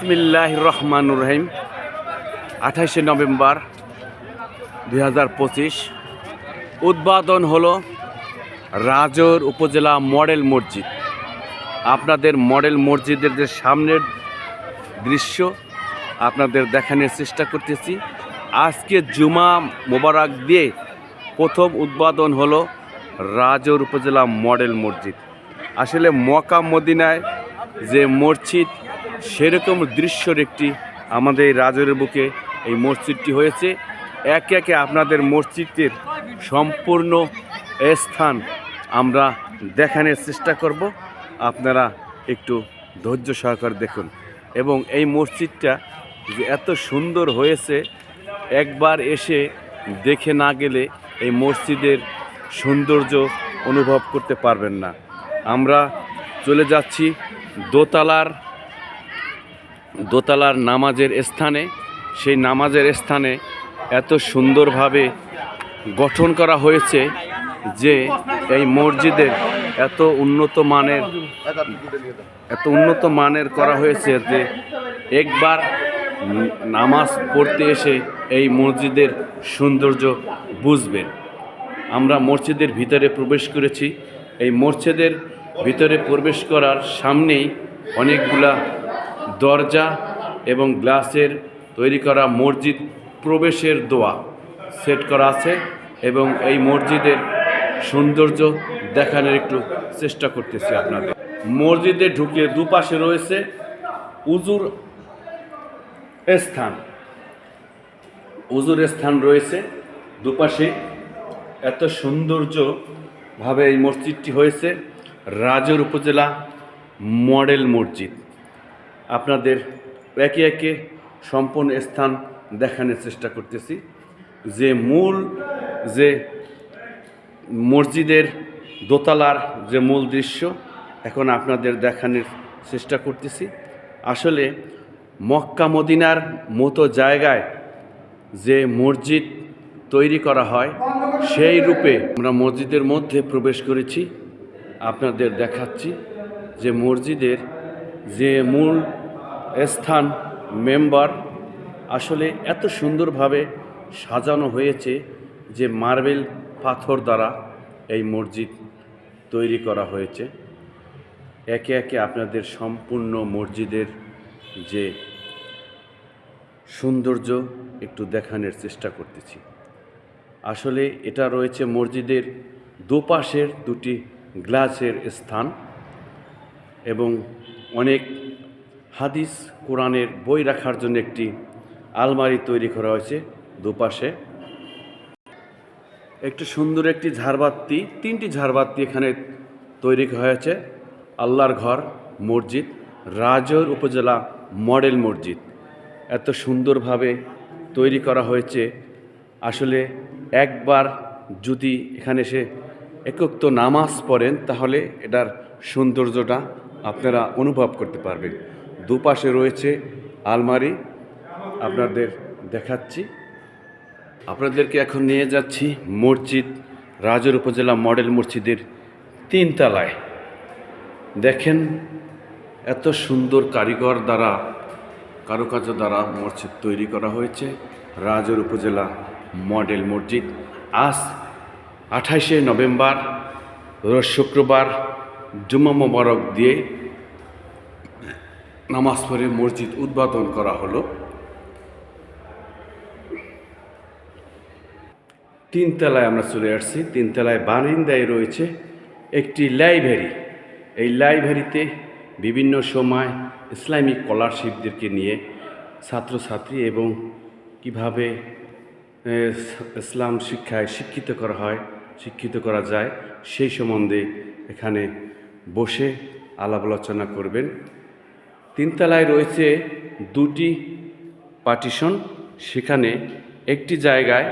বিসমিল্লাহ রহমান রহিম আঠাশে নভেম্বর দুই হাজার পঁচিশ। উদ্বোধন হলো রাজর উপজেলা মডেল মসজিদ। আপনাদের মডেল মসজিদের যে সামনের দৃশ্য, আপনাদের দেখানোর চেষ্টা করতেছি। আজকে জুমা মোবারক দিয়ে প্রথম উদ্বোধন হলো রাজর উপজেলা মডেল মসজিদ। আসলে মকা মদিনায় যে মসজিদ সেরকম দৃশ্যর একটি আমাদের এই রাজরের বুকে এই মসজিদটি হয়েছে। একে একে আপনাদের মসজিদের সম্পূর্ণ স্থান আমরা দেখানোর চেষ্টা করব। আপনারা একটু ধৈর্য সহকারে দেখুন। এবং এই মসজিদটা যে এত সুন্দর হয়েছে, একবার এসে দেখে না গেলে এই মসজিদের সৌন্দর্য অনুভব করতে পারবেন না। আমরা চলে যাচ্ছি দোতলার দোতলার নামাজের স্থানে, সেই নামাজের স্থানে এত সুন্দরভাবে গঠন করা হয়েছে যে এই মসজিদের এত উন্নত মানের, এত উন্নত মানের করা হয়েছে যে একবার নামাজ পড়তে এসে এই মসজিদের সৌন্দর্য বুঝবেন। আমরা মসজিদের ভিতরে প্রবেশ করেছি। এই মসজিদের ভিতরে প্রবেশ করার সামনেই অনেকগুলা দরজা এবং গ্লাসের তৈরি করা মসজিদ প্রবেশের দোয়া সেট করা আছে এবং এই মসজিদের সৌন্দর্য দেখানোর একটু চেষ্টা করতেছি আপনাদের। মসজিদে ঢুকে দুপাশে রয়েছে উজুর স্থান। উজুর স্থান রয়েছে। দুপাশে এত সৌন্দর্যভাবে এই মসজিদটি হয়েছে। রাজর উপজেলা মডেল মসজিদ। আপনাদের একে একে সম্পূর্ণ স্থান দেখানোর চেষ্টা করতেছি। যে মূল, যে মসজিদের দোতলার যে মূল দৃশ্য, এখন আপনাদের দেখানোর চেষ্টা করতেছি। আসলে মক্কা মদিনার মতো জায়গায় যে মসজিদ তৈরি করা হয়, সেই রূপে আমরা মসজিদের মধ্যে প্রবেশ করেছি। আপনাদের দেখাচ্ছি যে মসজিদের যে মূল স্থান, মেম্বার, আসলে এত সুন্দরভাবে সাজানো হয়েছে যে মার্বেল পাথর দ্বারা এই মসজিদ তৈরি করা হয়েছে। একে একে আপনাদের সম্পূর্ণ মসজিদের যে সৌন্দর্য একটু দেখানোর চেষ্টা করতেছি। আসলে এটা রয়েছে মসজিদের দুপাশের দুটি গ্লাসের স্থান এবং অনেক হাদিস কোরআনের বই রাখার জন্য একটি আলমারি তৈরি করা হয়েছে দুপাশে। একটি সুন্দর একটি ঝাড়বাতি, তিনটি ঝাড়বাতি এখানে তৈরি হয়েছে। আল্লাহর ঘর, মসজিদ, রাজর উপজেলা, মডেল মসজিদ। এত সুন্দরভাবে তৈরি করা হয়েছে। আসলে একবার যদি এখানে এসে একক্ত নামাজ পড়েন, তাহলে এটার সৌন্দর্যটা আপনারা অনুভব করতে পারবেন। দুপাশে রয়েছে আলমারি। আপনাদের দেখাচ্ছি। আপনাদেরকে এখন নিয়ে যাচ্ছি মসজিদ, রাজর উপজেলা মডেল মসজিদের তিনতলায়। দেখেন এত সুন্দর কারিগর দ্বারা, কারুকার্য দ্বারা মসজিদ তৈরি করা হয়েছে, রাজর উপজেলা মডেল মসজিদ। আজ আঠাশে নভেম্বর শুক্রবার, জুম্মা মোবারক দিয়ে নামাজ পড়ে মসজিদ উদ্বোধন করা হলো। তিনতলায় আমরা চলে আসছি। তিনতলায় বারিন্দায় রয়েছে একটি লাইব্রেরি। এই লাইব্রেরিতে বিভিন্ন সময় ইসলামিক স্কলারশিপদেরকে নিয়ে ছাত্রছাত্রী এবং কীভাবে ইসলাম শিক্ষায় শিক্ষিত করা হয়, শিক্ষিত করা যায়, সেই সম্বন্ধে এখানে বসে আলাপ আলোচনা করবেন। তিনতলায় রয়েছে দুটি পার্টিশন। সেখানে একটি জায়গায়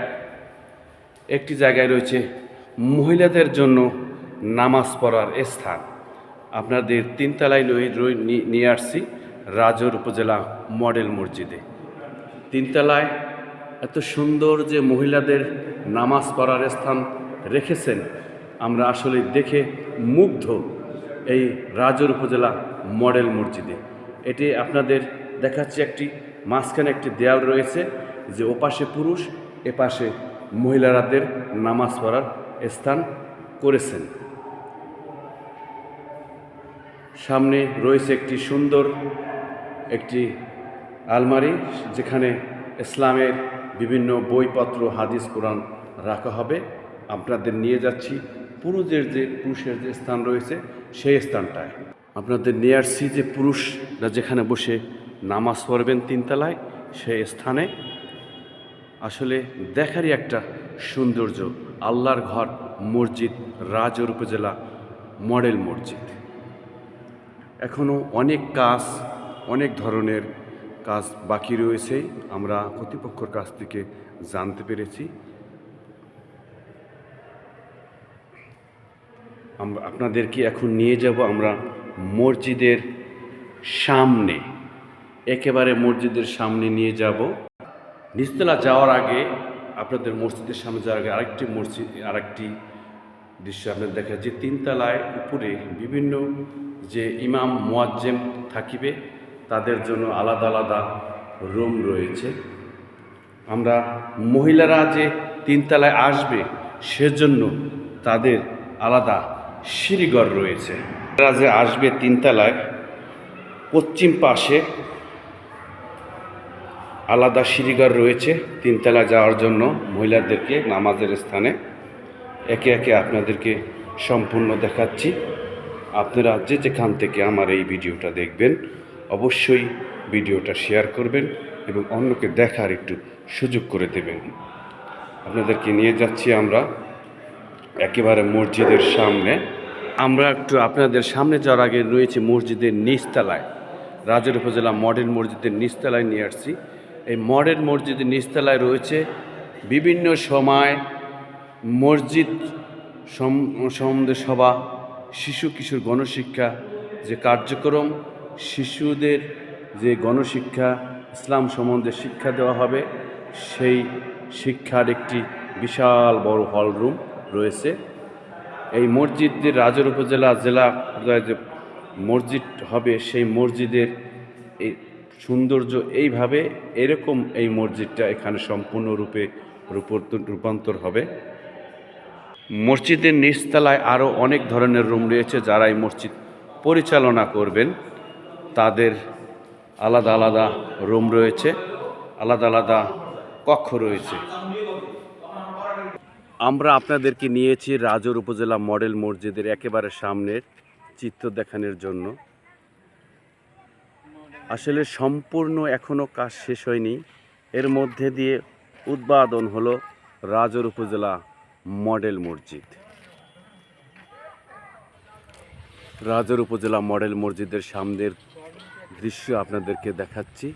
একটি জায়গায় রয়েছে মহিলাদের জন্য নামাজ পড়ার স্থান। আপনাদের তিনতলায় নিয়ে আসছি রাজর উপজেলা মডেল মসজিদে। তিনতলায় এত সুন্দর যে মহিলাদের নামাজ পড়ার স্থান রেখেছেন, আমরা আসলে দেখে মুগ্ধ এই রাজর উপজেলা মডেল মসজিদে। এটি আপনাদের দেখাচ্ছে একটি, মাঝখানে একটি দেয়াল রয়েছে যে ওপাশে পুরুষ, এপাশে মহিলারাদের নামাজ পড়ার স্থান করেছেন। সামনে রয়েছে একটি সুন্দর একটি আলমারি যেখানে ইসলামের বিভিন্ন বইপত্র, হাদিস, কোরআন রাখা হবে। আপনাদের নিয়ে যাচ্ছি পুরুষের যে পুরুষের যে স্থান রয়েছে সেই স্থানটায়। আপনাদের নিয়ে আসছি যে পুরুষরা যেখানে বসে নামাজ পড়বেন তিনতলায়, সেই স্থানে। আসলে দেখারই একটা সৌন্দর্য, আল্লাহর ঘর, মসজিদ, রাজর উপজেলা, মডেল মসজিদ। এখনও অনেক কাজ, অনেক ধরনের কাজ বাকি রয়েছে, আমরা কর্তৃপক্ষের কাছ থেকে জানতে পেরেছি। আপনাদেরকে এখন নিয়ে যাব আমরা মসজিদের সামনে, একেবারে মসজিদের সামনে নিয়ে যাব। নিচতলা যাওয়ার আগে আপনাদের মসজিদের সামনে যাওয়ার আগে আরেকটি মসজিদ, আরেকটি দৃশ্য আপনাদের দেখা যে তিনতলায় উপরে বিভিন্ন যে ইমাম, মোয়াজ্জেম থাকিবে, তাদের জন্য আলাদা আলাদা রুম রয়েছে। আমরা মহিলারা যে তিনতলায় আসবে, সেজন্য তাদের আলাদা সিঁড়িঘর রয়েছে। তারা যে আসবে তিনতলায়, পশ্চিম পাশে আলাদা সিঁড়িঘর রয়েছে তিনতলা যাওয়ার জন্য মহিলাদেরকে নামাজের স্থানে। একে একে আপনাদেরকে সম্পূর্ণ দেখাচ্ছি। আপনারা যে যেখান থেকে আমার এই ভিডিওটা দেখবেন, অবশ্যই ভিডিওটা শেয়ার করবেন এবং অন্যকে দেখার একটু সুযোগ করে দেবেন। আপনাদেরকে নিয়ে যাচ্ছি আমরা। একেবারে মসজিদের সামনে। আমরা একটু আপনাদের সামনে যাওয়ার আগে রয়েছে মসজিদের নিচতলায়। রাজের উপজেলা মডেল মসজিদের নিচতলায় নিয়ে আসছি। এই মডেল মসজিদের নিচতলায় রয়েছে বিভিন্ন সময় মসজিদ সম- সম্বন্ধে সভা, শিশু কিশোর গণশিক্ষা যে কার্যক্রম, শিশুদের যে গণশিক্ষা, ইসলাম সম্বন্ধে শিক্ষা দেওয়া হবে। সেই শিক্ষার একটি বিশাল বড় হল রুম। রয়েছে। এই মসজিদের রাজর উপজেলা, জেলা যে মসজিদ হবে, সেই মসজিদের এই সৌন্দর্য এইভাবে এরকম এই মসজিদটা এখানে সম্পূর্ণরূপে রূপান্তর হবে। মসজিদের নিচতলায় আরও অনেক ধরনের রুম রয়েছে যারা এই মসজিদ পরিচালনা করবেন। তাদের আলাদা আলাদা রুম রয়েছে, আলাদা আলাদা কক্ষ রয়েছে। আমরা আপনাদেরকে নিয়েছি রাজর উপজেলা মডেল মসজিদের একেবারে সামনের চিত্র দেখানোর জন্য। আসলে সম্পূর্ণ এখনও কাজ শেষ হয়নি। এর মধ্যে দিয়ে উদ্বোধন হলো রাজর উপজেলা মডেল মসজিদ। রাজর উপজেলা মডেল মসজিদের সামনের দৃশ্য আপনাদেরকে দেখাচ্ছি।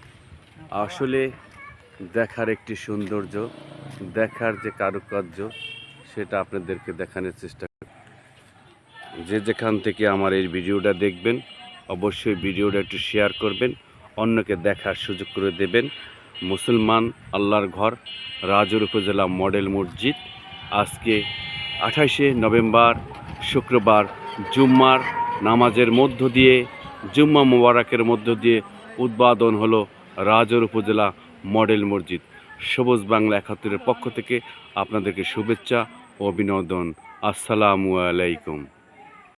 আসলে দেখার একটি সৌন্দর্য দেখার যে কারুকার্য, সেটা আপনাদেরকে দেখানোর চেষ্টা করি। যে যেখান থেকে আমার এই ভিডিওটা দেখবেন, অবশ্যই ভিডিওটা একটু শেয়ার করবেন, অন্যকে দেখার সুযোগ করে দেবেন। মুসলমান আল্লাহর ঘর, রাজুর উপজেলা মডেল মসজিদ। আজকে আঠাশে নভেম্বর, শুক্রবার জুম্মার নামাজের মধ্য দিয়ে, জুম্মা মোবারকের মধ্য দিয়ে উদ্বোধন হলো রাজর উপজেলা মডেল মসজিদ। সবুজ বাংলা একাত্তরের পক্ষ থেকে আপনাদেরকে শুভেচ্ছা ও অভিনন্দন। আসসালামু আলাইকুম।